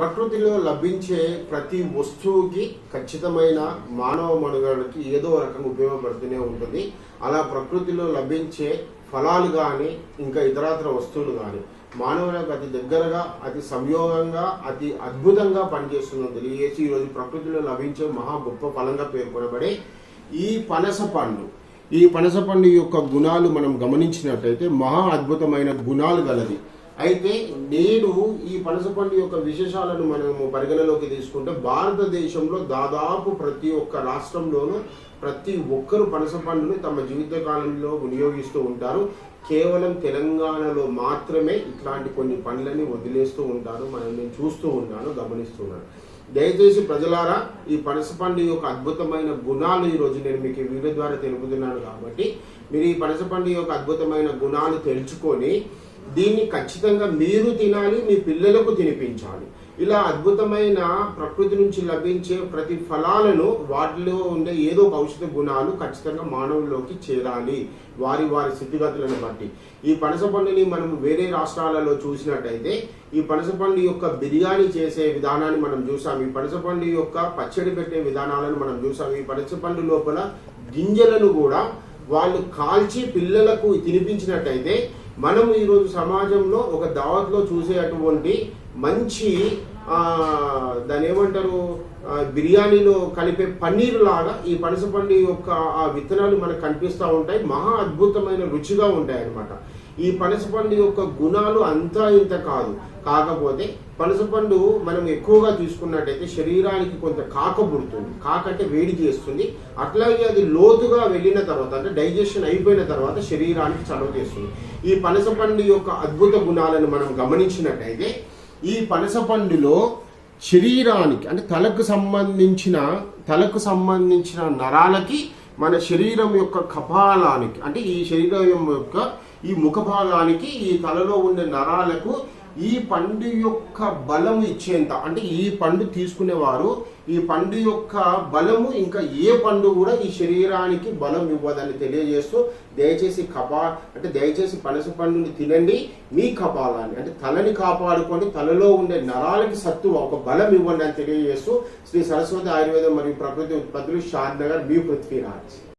ప్రకృతిలో లభించే ప్రతి వస్తువుకి ఖచ్చితమైన మానవ మనుగడకి ఏదో రకంగా ఉపయోగపడుతూనే ఉంటుంది. అలా ప్రకృతిలో లభించే ఫలాలు కానీ ఇంకా ఇతరాతర వస్తువులు కానీ మానవులకు అతి దగ్గరగా అతి సంయోగంగా అతి అద్భుతంగా పనిచేస్తుందని తెలియజేసి ఈరోజు ప్రకృతిలో లభించే మహా గొప్ప ఫలంగా పేర్కొనబడే ఈ పనస పండు. ఈ పనస పండు యొక్క గుణాలు మనం గమనించినట్లయితే మహా అద్భుతమైన గుణాలు గలది. అయితే నేడు ఈ పనసపండు యొక్క విశేషాలను మనము పరిగణలోకి తీసుకుంటే భారతదేశంలో దాదాపు ప్రతి ఒక్క రాష్ట్రంలోనూ ప్రతి ఒక్కరు పనసపండును తమ జీవితకాలంలో వినియోగిస్తూ ఉంటారు. కేవలం తెలంగాణలో మాత్రమే ఇట్లాంటి కొన్ని పనులని వదిలేస్తూ ఉంటారు. మనం నేను చూస్తూ ఉన్నాను గమనిస్తున్నాను దయచేసి ప్రజలారా ఈ పనసపండు యొక్క అద్భుతమైన గుణాలు ఈరోజు నేను మీకు వీడియో ద్వారా తెలుపుతున్నాను కాబట్టి మీరు ఈ పనసపండు యొక్క అద్భుతమైన గుణాలు తెలుసుకొని దీన్ని ఖచ్చితంగా మీరు తినాలి మీ పిల్లలకు తినిపించాలి. ఇలా అద్భుతమైన ప్రకృతి నుంచి లభించే ప్రతి ఫలాలను వాటిలో ఉండే ఏదో ఒక ఔషధ గుణాలు ఖచ్చితంగా మానవుల్లోకి చేరాలి. వారి వారి స్థితిగతులను బట్టి. ఈ పనస పండుని మనం వేరే రాష్ట్రాలలో చూసినట్టయితే ఈ పనస పండు యొక్క బిర్యానీ చేసే విధానాన్ని మనం చూసాం. ఈ పనస పండు యొక్క పచ్చడి పెట్టే విధానాలను మనం చూసాం. ఈ పనస పండు లోపల గింజలను కూడా వాళ్ళు కాల్చి పిల్లలకు తినిపించినట్టయితే మనం ఈరోజు సమాజంలో ఒక దావత్లో చూసేటువంటి మంచి దాని ఏమంటారు? బిర్యానీలో కలిపే పన్నీర్ లాగా ఈ పనసపండు యొక్క ఆ విత్తనాలు మనకు కనిపిస్తూ ఉంటాయి. మహా అద్భుతమైన రుచిగా ఉంటాయి అన్నమాట ఈ పనసపండు యొక్క గుణాలు అంతా ఇంత కాదు. కాకపోతే పనసపండు మనం ఎక్కువగా తీసుకున్నట్టయితే శరీరానికి కొంత కాక పుడుతుంది. కాక అంటే వేడి చేస్తుంది. అట్లాగే అది లోతుగా వెళ్ళిన తర్వాత అంటే డైజెషన్ అయిపోయిన తర్వాత శరీరానికి చలవ చేస్తుంది. ఈ పనసపండు యొక్క అద్భుత గుణాలను మనం గమనించినట్టయితే ఈ పనసపండులో శరీరానికి అంటే తలకు సంబంధించిన తలకు సంబంధించిన నరాలకి మన శరీరం యొక్క కపాలానికి అంటే ఈ శరీరం యొక్క ఈ ముఖ భాగానికి ఈ తలలో ఉండే నరాలకు ఈ పండు యొక్క బలము ఇచ్చేంత అంటే ఈ పండు తీసుకునేవారు ఈ పండు యొక్క బలము ఇంకా ఏ పండు కూడా ఈ శరీరానికి బలం ఇవ్వదని తెలియజేస్తూ దయచేసి కపా అంటే దయచేసి పనస పండుని తినండి మీ కపాలాన్ని అంటే తలని కాపాడుకొని తలలో ఉండే నరాలకి సత్తు ఒక బలం ఇవ్వండి అని తెలియజేస్తూ శ్రీ సరస్వతి ఆయుర్వేదం మరియు ప్రకృతి ఉత్పత్తులు షాద్ నగర్ బి పృథ్వీరాజ్.